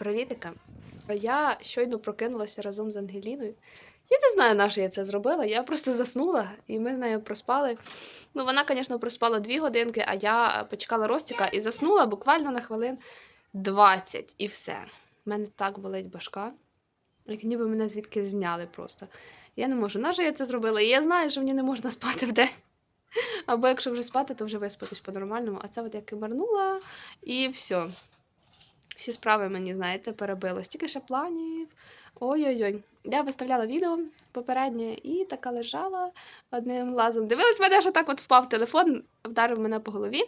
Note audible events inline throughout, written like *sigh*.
Привітика. Я щойно прокинулася разом з Ангеліною. Я не знаю, на що я це зробила. Я просто заснула, і ми з нею проспали. Ну, вона, звісно, проспала дві годинки, а я почекала Ростіка і заснула буквально на хвилин 20 і все. У мене так болить башка, як ніби мене звідки зняли просто. Я не можу. На що я це зробила? І я знаю, що мені не можна спати в день. Або якщо вже спати, то вже виспатись по-нормальному. А це от я кимарнула і все. Всі справи мені, знаєте, перебило. Стільки ще планів. Ой-ой-ой. Я виставляла відео попереднє і така лежала одним глазом. Дивилась мене, що так от впав телефон, вдарив мене по голові.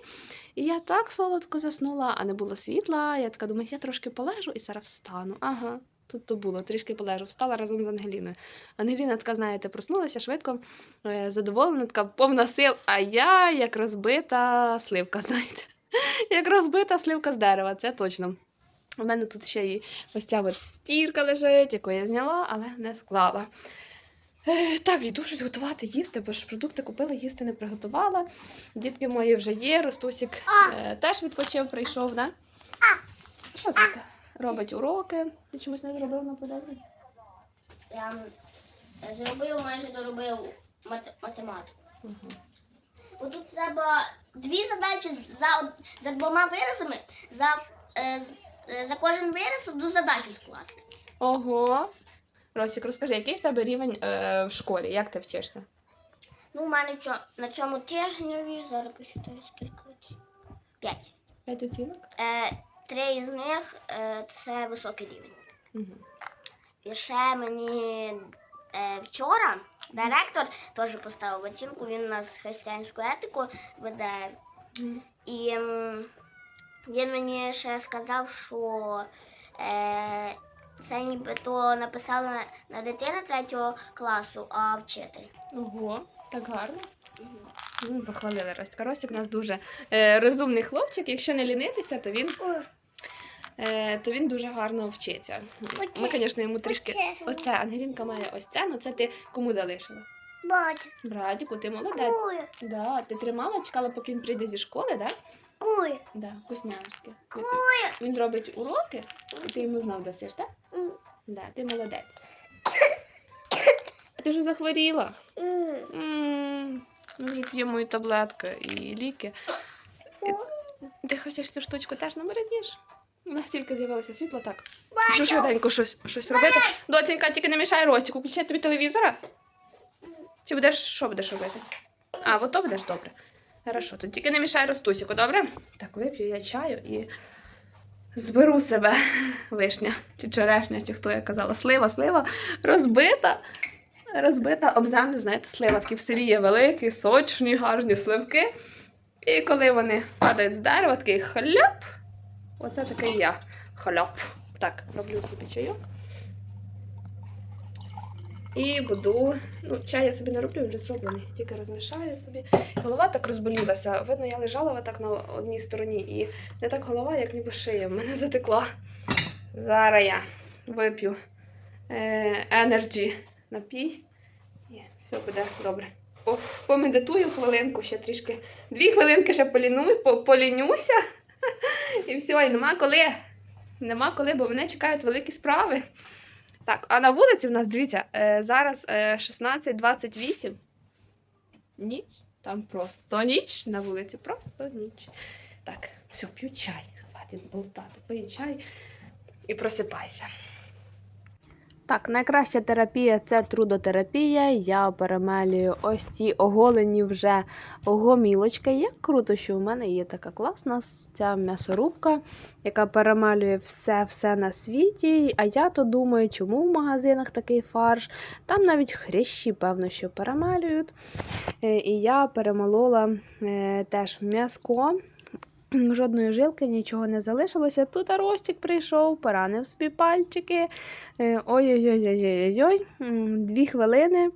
І я так солодко заснула, а не було світла. Я така думаю, я трошки полежу і зараз встану. Ага. Тут то було, трішки полежу, встала разом з Ангеліною. Ангеліна така, знаєте, проснулася швидко, е, задоволена, така повна сил, а я як розбита сливка, *laughs* знаєте. Як розбита сливка з дерева, це точно. У мене тут ще і ось ця от стірка лежить, яку я зняла, але не склала. Е, Так, йду щось готувати, їсти, бо ж продукти купила, їсти не приготувала. Дітки мої вже є, Ростусік е, теж відпочив, прийшов, да? Що таке? Робить уроки. Ти чомусь не зробив на подобне? Я зробив, майже доробив мат- математику. Угу. Бо тут треба дві задачі за, за двома виразами, за, е, за кожен вираз одну задачу скласти. Ого. Росік, розкажи, який в тебе рівень е, в школі? Як ти вчишся? Ну, у мене чо, на цьому тижневі, зараз посчитаю скільки. ці- П'ять. П'ять оцінок? Е, три із них е, це високий рівень. Угу. І ще мені е, вчора директор теж поставив оцінку, він у нас християнську етику веде. І м, він мені ще сказав, що е, це нібито написала на дитина третього класу, а вчитель. Ого, так гарно. Ну, похвалили Ростика. Ростик у нас дуже е, розумний хлопчик. Якщо не лінитися, то він, е, то він дуже гарно вчиться. Ми, звісно, йому трішки. Оце. Оце Ангелінка має ось це, ну це ти кому залишила? Бачу, Братіку, ти молодець. Да, ти тримала, чекала, поки він прийде зі школи, да? Кує. Да, вкусняшки. Він, він робить уроки, і ти йому знов дасиш, так? Да, ти молодець. А ти вже захворіла? М, Ми вже п'ємо і таблетки, і ліки. Ти хочеш цю штучку теж намерзніш? У нас тільки з'явилося світло, так. Що швиденько щось, щось робити. Доцінька, тільки не мішай Ростіку, включай тобі телевізора. Чи будеш що будеш робити? А, от то будеш добре. Хорошо, то тільки не мішай Ростусіку, добре? Так, вип'ю я чаю і зберу себе *laughs* вишня, чи черешня, чи хто я казала. Слива, слива розбита. Розбита об землю, знаєте, слива такі в селі є великі, сочні, гарні сливки. І коли вони падають з дерева, такий хляп. Оце такий я. Хляп. Так, роблю собі чайок. І буду. Ну, чай я собі не роблю, вже зроблений. Тільки розмішаю собі. Голова так розболілася. Видно, я лежала отак на одній стороні, і не так голова, як ніби шия. В мене затекла. Зараз я вип'ю е, Energy напій. І все буде добре. Помедитую хвилинку, ще трішки. Дві хвилинки ще поліную, по- полінюся. *laughs* І все, і нема коли. Нема коли, бо мене чекають великі справи. Так, а на вулиці в нас, дивіться, е, зараз е, 16.28. Ніч. Там просто ніч на вулиці, просто ніч. Так, все, п'ю чай. Хватить болтати, пий чай і просипайся. Так, найкраща терапія це трудотерапія. Я перемелюю ось ці оголені вже гомілочки. Як круто, що в мене є така класна ця м'ясорубка, яка перемалює все-все на світі. А я то думаю, чому в магазинах такий фарш. Там навіть хрящі, певно, що перемалюють. Е, І я перемолола е, теж м'яско. *clears throat* Жодної жилки, нічого не залишилося. Тут Ростик прийшов, поранив собі пальчики. Е, Ой-ой-ой-ой-ой-ой. Дві хвилини.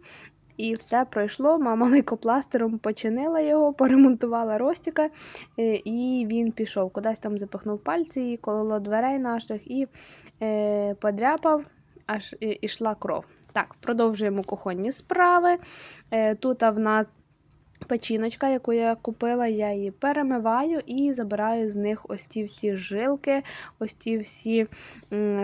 І все пройшло. Мама *laughs* лейкопластиром починила його, поремонтувала Ростика, е, і він пішов. Кудись там запихнув пальці і коло дверей наших і е, подряпав, аж ішла кров. Так, продовжуємо кухонні справи. Е, тут в нас печіночка, яку я купила, я її перемиваю і забираю з них ось ті всі жилки, ось ті всі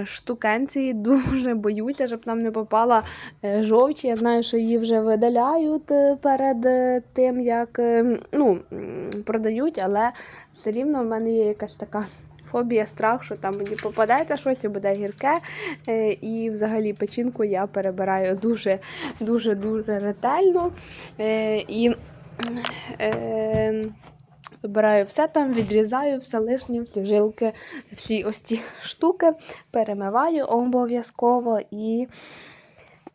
штукенці. *laughs* Дуже боюся, щоб нам не попала е, жовч. Я знаю, що її вже видаляють е, перед е, тим, як ну, продають, але все рівно в мене є якась така. Фобія, страх, що там мені попадеться щось і буде гірке. І взагалі печінку я перебираю дуже дуже ретельно. І е, вибираю все там, відрізаю все лишнє, всі жилки, всі ось ці штуки, перемиваю обов'язково і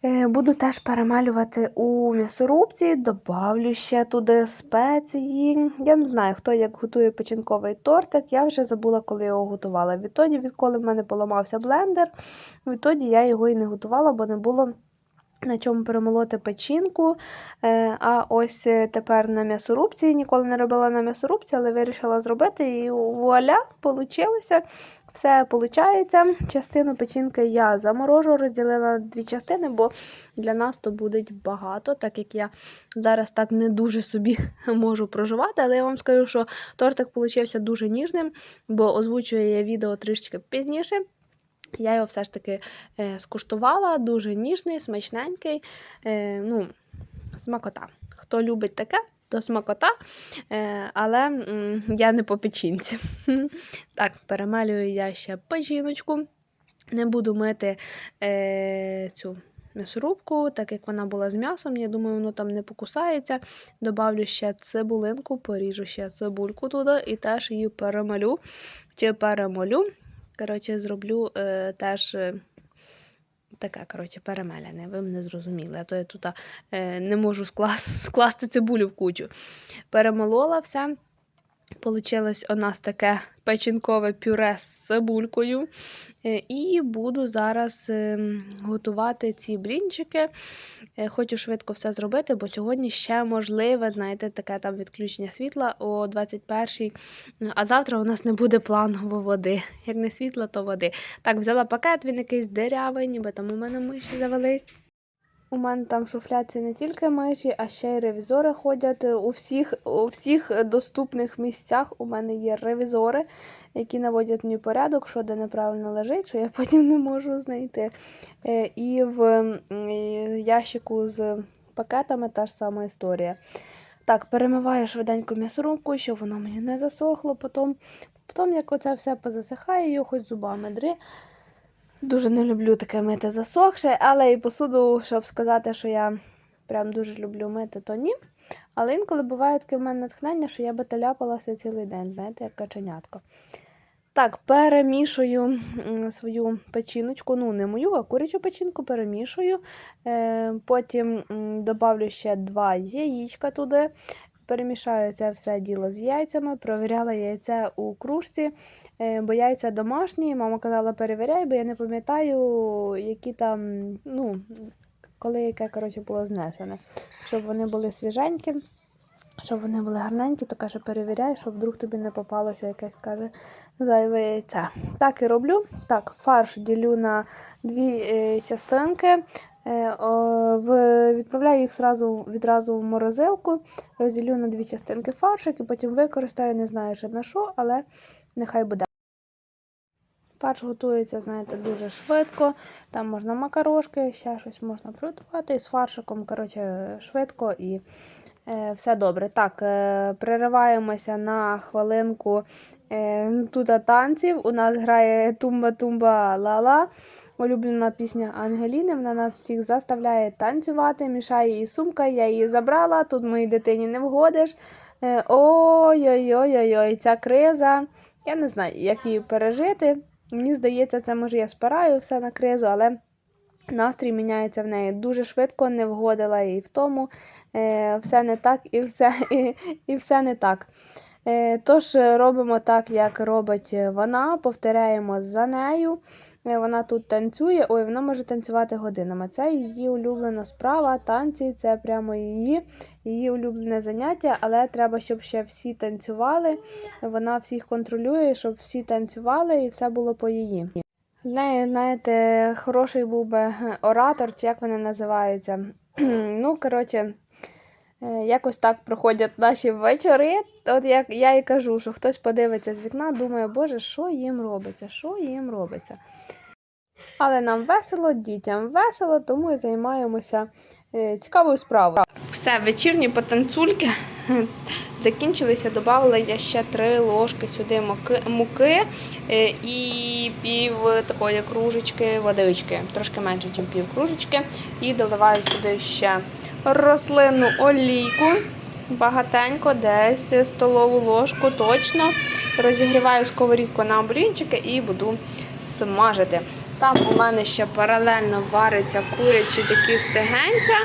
е, буду теж перемалювати у м'ясорубці, добавлю ще туди спеції. Я не знаю, хто як готує печінковий тортик. Я вже забула, коли його готувала. Відтоді, відколи в мене поламався блендер, відтоді я його і не готувала, бо не було на чому перемолоти печінку. Е, А ось е, тепер на м'ясорубці. Ніколи не робила на м'ясорубці, але вирішила зробити. І вуаля, вийшло. Все виходить. Частину печінки я заморожу, розділила на дві частини, бо для нас то буде багато, так як я зараз так не дуже собі *laughs* можу проживати. Але я вам скажу, що тортик получився дуже ніжним, бо озвучую я відео трішки пізніше. Я його все ж таки е, скуштувала, дуже ніжний, смачненький. Е, ну, смакота. Хто любить таке, то смакота, е, але м, я не по печінці. *laughs* Так, перемалюю я ще печіночку. Не буду мити е, цю м'ясорубку, так як вона була з м'ясом. Я думаю, воно там не покусається. Добавлю ще цибулинку, поріжу ще цибульку туди і теж її перемалю чи перемолю. Коротше, зроблю е, теж е, таке, коротше, перемелене. Ви мене зрозуміли. А то я тут е, не можу скласти, *laughs* скласти цибулю в кучу. Перемолола все. Получилось у нас таке печінкове пюре з цибулькою. Е, І буду зараз е, готувати ці блінчики. Е, Хочу швидко все зробити, бо сьогодні ще можливе, знаєте, таке там відключення світла о 21-й. А завтра у нас не буде планово води. Як не світла, то води. Так, взяла пакет, він якийсь дирявий, ніби там у мене миші завелись. У мене там в шуфляці не тільки миші, а ще й ревізори ходять. У всіх, у всіх доступних місцях у мене є ревізори, які наводять мені порядок, що де неправильно лежить, що я *laughs* потім не можу знайти. Е, І в ящику з пакетами та ж сама історія. Так, перемиваю швиденько м'ясорубку, щоб воно мені не засохло. Потім, потім як оце все позасихає, його хоч зубами дри. Дуже не люблю таке мити засохше, але і посуду, щоб сказати, що я прям дуже люблю мити, то ні. Але інколи буває таке в мене натхнення, що я би таляпалася цілий день, знаєте, як каченятко. Так, перемішую свою печіночку, ну не мою, а курячу печінку перемішую. Е, потім м, добавлю ще два яєчка туди. Перемішаю це все діло з яйцями, провіряла яйце у кружці, е, бо яйця домашні. Мама казала, перевіряй, бо я не пам'ятаю, які там, ну, коли яке коротше, було знесене. Щоб вони були свіженькі, щоб вони були гарненькі, то каже, перевіряй, щоб вдруг тобі не попалося якесь каже, зайве яйце. Так і роблю. Так, фарш ділю на дві е, частинки. Е, відправляю їх відразу в морозилку, розділю на дві частинки фаршик і потім використаю, не знаю, ще на що, але нехай буде. Фарш готується, знаєте, дуже швидко. Там можна макарошки, ще щось можна приготувати. З фаршиком, коротше, швидко і е, все добре. Так, е, перериваємося на хвилинку е, тут танців. У нас грає Тумба-Тумба-Ла-Ла. Улюблена пісня Ангеліни. Вона нас всіх заставляє танцювати, мішає її сумка, я її забрала. Тут моїй дитині не вгодиш. Е, Ой-ой-ой-ой, ця криза. Я не знаю, як її пережити. Мені здається, це може я спираю все на кризу, але настрій міняється в неї дуже швидко, не вгодила їй в тому. Е, все не так і все, *laughs* і, і все не так. Е, Тож робимо так, як робить вона, повторяємо за нею. Е, Вона тут танцює, ой, вона може танцювати годинами. Це її улюблена справа, танці, це прямо її, її улюблене заняття, але треба, щоб ще всі танцювали. Вона всіх контролює, щоб всі танцювали і все було по її. В знаєте, хороший був би оратор, чи як вони називаються. *clears throat* ну, коротше, Е, Якось так проходять наші вечори. От як я і кажу, що хтось подивиться з вікна, думає, боже, що їм робиться, що їм робиться. Але нам весело, дітям весело, тому і займаємося е, цікавою справою. Все, вечірні потанцульки закінчилися. Додавала я ще три ложки сюди муки, е, і пів такої кружечки водички, трошки менше, ніж пів кружечки. І доливаю сюди ще рослинну олійку. Багатенько, десь столову ложку точно. Розігріваю сковорідку на блінчики і буду смажити. Там у мене ще паралельно вариться курячі такі стегенця.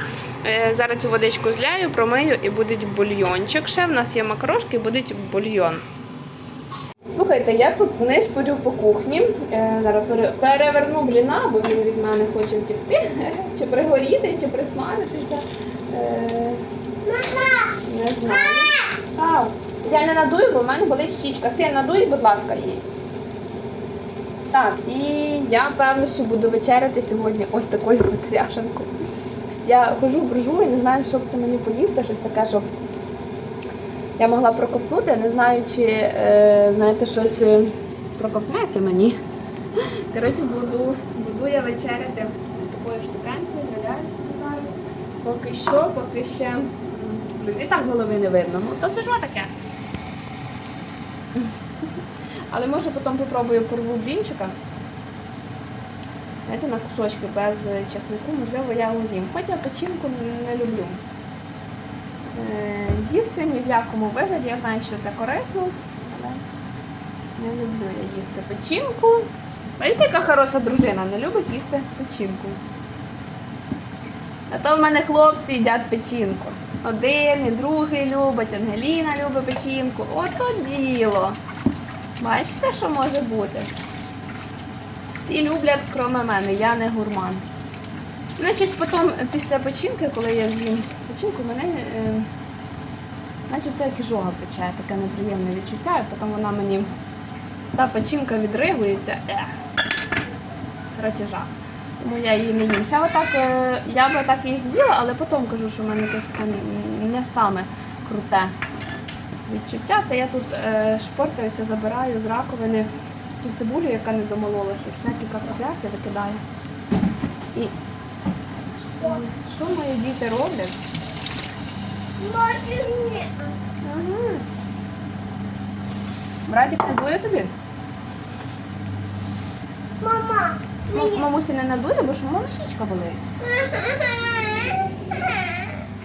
Е, Зараз цю водичку зляю, промию і буде бульйончик. Ще в нас є макарошки і буде бульйон. Слухайте, я тут нишпорю по кухні. Е, Зараз переверну бліна, бо він від мене хоче втекти. *laughs* Чи пригоріти, чи присмажитися. Е, Не знаю. А, я не надую, бо в мене болить щічка. Син, надуй, будь ласка, її. Так, і я певно, що буду вечеряти сьогодні ось такою от ряшенкою. Я хожу, брожу і не знаю, що б це мені поїсти, щось таке, щоб я могла проковтнути, не знаю, чи е, знаєте, щось е, проковтнеться мені. Коротше, буду, буду я вечеряти з такою штукенцею, валяю собі зараз. Поки що, поки ще. і так голови не видно. Ну, то це що таке? *laughs* Але може потім попробую порву блінчика. Знаєте, на кусочки без е, чеснику, можливо, я його з'їм. Хоча печінку не люблю. Е, їсти ні в якому вигляді, я знаю, що це корисно, але не люблю я їсти печінку. Бачите, яка хороша дружина, не любить їсти печінку. А то в мене хлопці їдять печінку. Один і другий любить, Ангеліна любить печінку. Ото діло. Бачите, що може бути? Всі люблять, крім мене, я не гурман. Щось потім після печінки, коли я з'їм печінку, мене е, начебто як жога пече, таке неприємне відчуття, і потім вона мені та печінка відригується. Ех. Коротше, жах. Тому я її не їм. Ще отак, е, я би так її з'їла, але потім кажу, що в мене якесь таке не саме круте відчуття. Це я тут е, шпортаюся, забираю з раковини ту цибулю, яка не домололася, всякі картопляки викидаю. І що мої діти роблять? Ага. Братик не дує тобі? Мама. М- Мамусі не надує, бо ж мама щічка болить.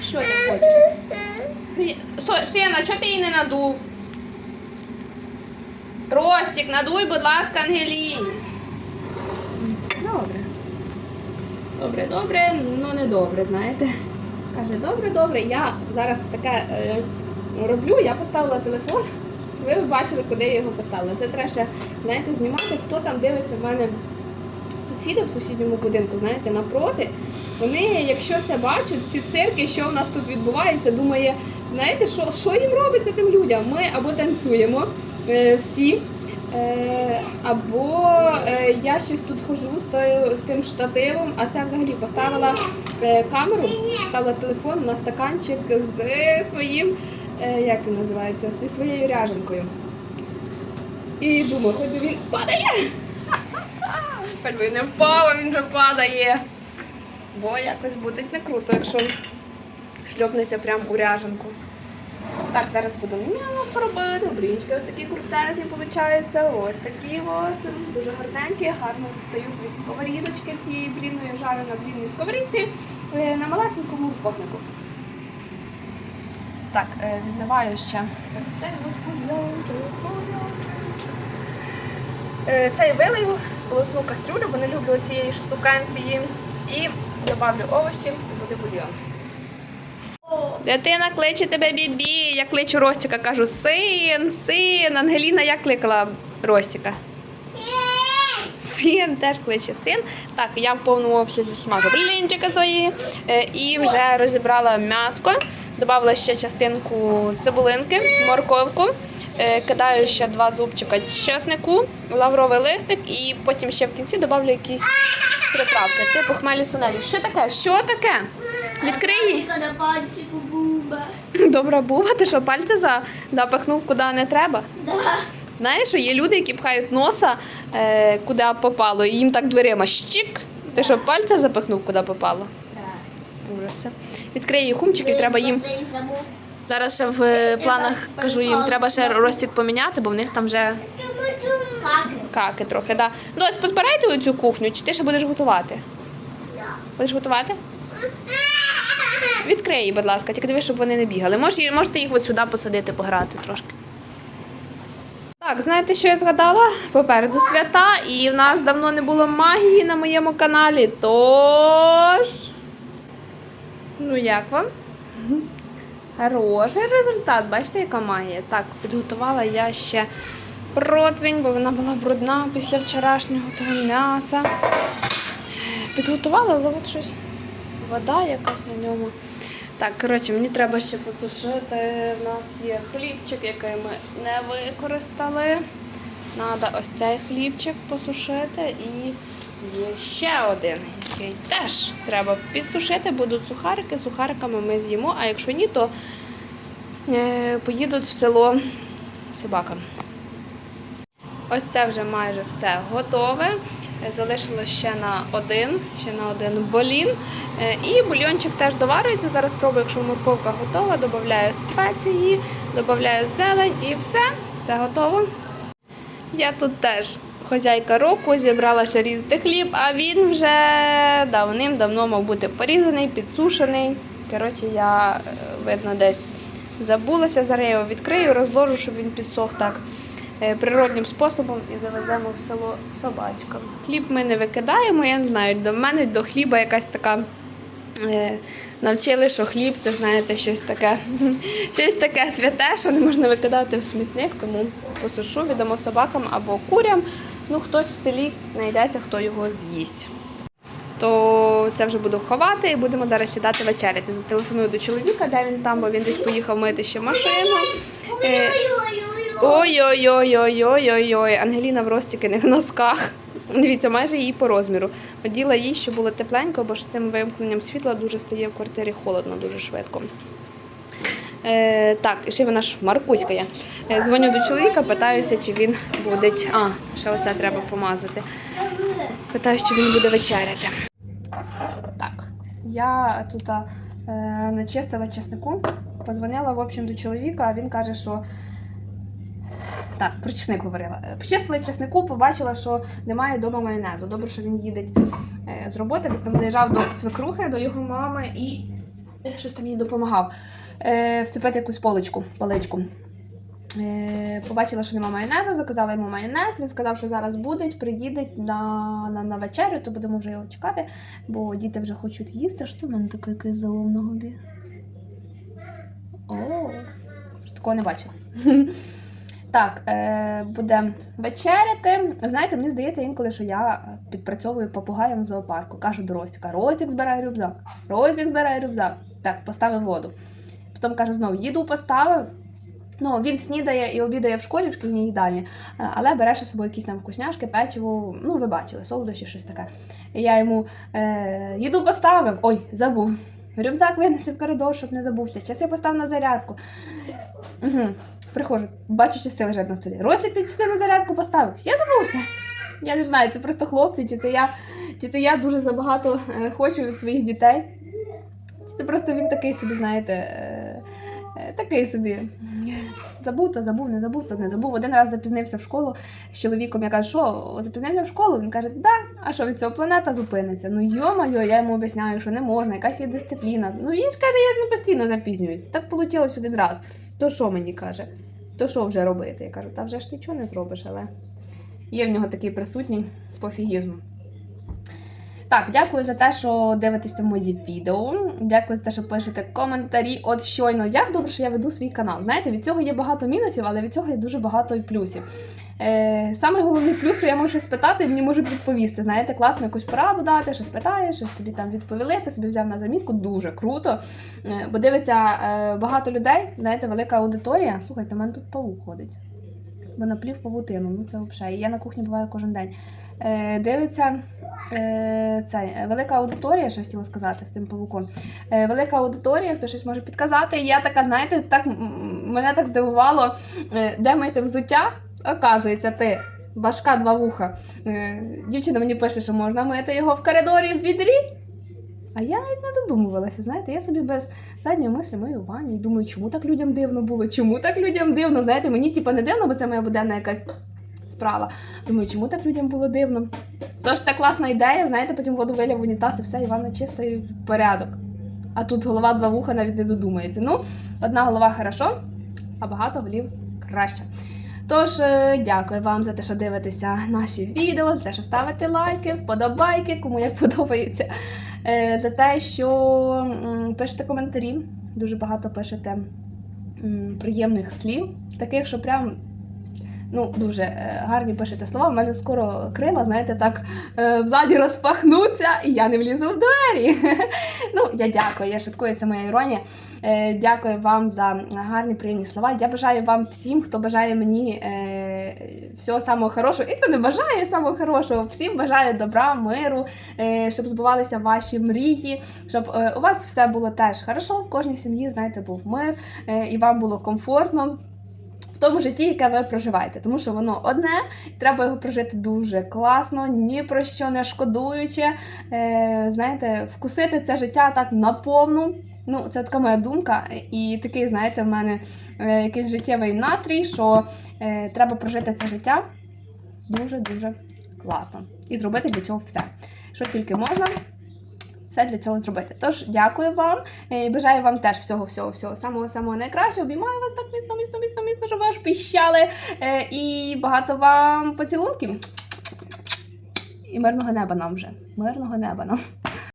Що ти хочеш? Со- чого ти її не надув? Ростік, надуй, будь ласка, Ангеліні. Добре. Добре, добре, ну не добре, знаєте. Каже, добре, добре. Я зараз таке е, роблю, я поставила телефон. Ви бачили, куди я його поставила. Це треба ще, знаєте, знімати, хто там дивиться в мене сусіди в сусідньому будинку, знаєте, напроти. Вони, якщо це бачать, ці цирки, що в нас тут відбувається, думає, знаєте, що, що їм робиться тим людям? Ми або танцюємо всі, е, або е, я щось тут хожу з, тим штативом, а це взагалі поставила е, камеру, поставила телефон на стаканчик з своїм, е, як він називається, зі своєю ряженкою. І думаю, хоч би він падає. *laughs* Хоч би не впав, він вже падає. Бо якось буде не круто, якщо шльопнеться прямо у ряженку. Так, зараз буду м'ясо робити, брінчики ось такі крутезні получаються, ось такі от, дуже гарненькі, гарно відстають від сковорідочки цієї блінної, жарю на блінній сковорідці е, на малесенькому вогнику. Так, е, відливаю ще ось цей. Е, Цей вилию, сполосну кастрюлю, бо не люблю цієї штуканції. І добавлю овочі, і буде бульйон. Дитина кличе тебе бібі. Я кличу Ростіка, кажу син, син. Ангеліна як кликала Ростіка? Син теж кличе син. Так, я в повному обсязі смажу блінчики свої е, і вже розібрала м'яско. Добавила ще частинку цибулинки, морковку. Е, Кидаю ще два зубчика чеснику, лавровий листик і потім ще в кінці добавлю якісь приправки, типу хмелі сунелі. Що таке? Що таке? Відкрий її. на пальчику буба. Добра була, ти що пальця за, запахнув куди не треба. Да. Знаєш, що є люди, які пхають носа е, куди попало, і їм так дверима щик. Ти що пальця запихнув, куди попало? Ужаси. Відкрий її хумчики, треба їм. Зараз ще в е, планах кажу їм, треба ще розтік поміняти, бо в них там вже Каки. трохи. Да. Доць, позбирайте оцю кухню, чи ти ще будеш готувати? Будеш готувати? Відкрий її, будь ласка, тільки дивись, щоб вони не бігали. Мож, можете їх от сюди посадити, пограти трошки. Так, знаєте, що я згадала? Попереду свята, і в нас давно не було магії на моєму каналі. Тож. Ну, як вам? Хороший результат, бачите, яка магія. Так, підготувала я ще противень, бо вона була брудна після вчорашнього того м'яса. Підготувала, але от щось вода якась на ньому. Так, коротше, мені треба ще посушити. У нас є хлібчик, який ми не використали. Треба ось цей хлібчик посушити і є ще один, який теж треба підсушити. Будуть сухарики, сухариками ми з'їмо, а якщо ні, то е, поїдуть в село собакам. Ось це вже майже все готове. Залишилось ще на один, ще на один болін. Е, І бульйончик теж доварюється. Зараз спробую, якщо морковка готова, додаю спеції, додаю зелень і все, все готово. Я тут теж хазяйка року, зібралася різати хліб, а він вже давним-давно мав бути порізаний, підсушений. Коротше, я, е, видно, десь забулася. Зараз я його відкрию, розложу, щоб він підсох так е, природнім способом і завеземо в село собачкам. Хліб ми не викидаємо, я не знаю, до мене до хліба якась така. е, Навчили, що хліб це, знаєте, щось таке, *laughs* щось таке святе, що не можна викидати в смітник, тому посушу, віддамо собакам або курям. Ну, хтось в селі знайдеться, хто його з'їсть. То це вже буду ховати і будемо зараз сідати вечеряти. Зателефоную до чоловіка, де він там, бо він десь поїхав мити ще машину. Ой-ой-ой-ой-ой-ой-ой. Ангеліна в розтіканих носках. Дивіться, майже її по розміру. Оділа їй, щоб було тепленько, бо ж цим вимкненням світла дуже стає в квартирі холодно дуже швидко. Е, так, ще вона ж Маркуська є. Е, дзвоню до чоловіка, питаюся, чи він буде. А, ще оце треба помазати. Питаю, чи він буде вечеряти. Так, я тут е, начистила чеснику, позвонила в общем, до чоловіка, а він каже, що так, про чесник говорила. Е, Почистила чеснику, побачила, що немає вдома майонезу. Добре, що він їде е, з роботи, десь там заїжджав до свекрухи, до його мами і щось там їй допомагав е, вцепити якусь поличку, паличку. Е, побачила, що немає майонезу, заказала йому майонез. Він сказав, що зараз буде, приїде на, на, на вечерю, то будемо вже його чекати, бо діти вже хочуть їсти. Що це в мене таке якесь залом на губі? О, такого не бачила. *laughs* Так, е, будемо вечеряти. Знаєте, мені здається інколи, що я підпрацьовую попугаєм в зоопарку. Кажу до Ростіка, Ростік збирай рюкзак, Ростік збирай рюкзак. Так, поставив воду. Потім кажу знову, їду поставив. Ну, він снідає і обідає в школі в шкільній їдальні, е, але бере з собою якісь там вкусняшки, печиво, ну, ви бачили, солодощі, щось таке. І я йому е, їду поставив, ой, забув. Рюкзак винеси в коридор, щоб не забувся. Часи постав на зарядку. Угу. Приходжу, бачу, часи лежать на столі. Ростик, ти часи на зарядку поставив. Я забувся. Я не знаю, це просто хлопці, чи це я, чи це я дуже забагато е, хочу від своїх дітей. Чи це просто він такий собі, знаєте, е, е, такий собі. Забув, то забув, не забув, то не забув. Один раз запізнився в школу з чоловіком. Я кажу, що запізнився в школу? Він каже, да, а що від цього планета зупиниться? Ну йо-моє, я йому об'ясняю, що не можна, якась є дисципліна. Ну він каже, я не постійно запізнююсь. Так вийшло один раз. То що мені каже? То що вже робити? Я кажу, та вже ж нічого не зробиш, але є в нього такий присутній пофігізм. Так, дякую за те, що дивитеся мої відео. Дякую за те, що пишете коментарі. От щойно, як добре, що я веду свій канал. Знаєте, від цього є багато мінусів, але від цього є дуже багато і плюсів. Е, саме головний плюс, що я можу щось спитати, і мені можуть відповісти. Знаєте, класно якусь пораду дати, щось питаєш, щось тобі там відповіли, ти собі взяв на замітку. Дуже круто. Е, бо дивиться е, багато людей, знаєте, велика аудиторія. Слухайте, у мене тут паук ходить. бо наплів павутину. Ну це взагалі. Я на кухні буваю кожен день. Е, дивиться е, е, велика аудиторія, що хотіла сказати з тим павуком. Е, велика аудиторія, хто щось може підказати. І я така, знаєте, так мене так здивувало, е, де мити взуття. Оказується, ти. Башка два вуха. Е, Дівчина мені пише, що можна мити його в коридорі в відрі. А я навіть не додумувалася, знаєте, я собі без задньої мислі мию в ванні і думаю, чому так людям дивно було, чому так людям дивно. Знаєте, мені типу, не дивно, бо це моя буденна якась справа. Думаю, чому так людям було дивно. Тож це класна ідея, знаєте, потім воду виляв в унітаз і все, і ванна чиста і порядок. А тут голова два вуха навіть не додумається. Ну, одна голова хорошо, а багато голів краще. Тож, е, дякую вам за те, що дивитеся наші відео, за те, що ставите лайки, вподобайки, кому як *laughs* подобається. Е, За те, що пишете коментарі, дуже багато пишете приємних слів, таких, що прям. Ну, дуже е, гарні пишете слова. У мене скоро крила, знаєте, так е, взаді розпахнуться, і я не влізу в двері. *laughs* ну, я дякую, я шуткую, це моя іронія. Е, дякую вам за гарні приємні слова. Я бажаю вам всім, хто бажає мені всього самого хорошого, і хто не бажає самого хорошого, всім бажаю добра, миру, щоб збувалися ваші мрії, щоб у вас все було теж хорошо, в кожній сім'ї, знаєте, був мир, і вам було комфортно. В тому житті, яке ви проживаєте, тому що воно одне, треба його прожити дуже класно, ні про що не шкодуючи. Е, знаєте, вкусити це життя так наповну. Ну, це така моя думка, і такий, знаєте, в мене е, якийсь життєвий настрій, що е, треба прожити це життя дуже-дуже класно. І зробити для цього все. Що тільки можна, все для цього зробити. Тож дякую вам і бажаю вам теж всього, всього, всього самого самого найкращого. Обіймаю вас так міцно, міцно, міцно, міцно, щоб ви аж піщали. Е, І багато вам поцілунків. І мирного неба нам вже. Мирного неба нам.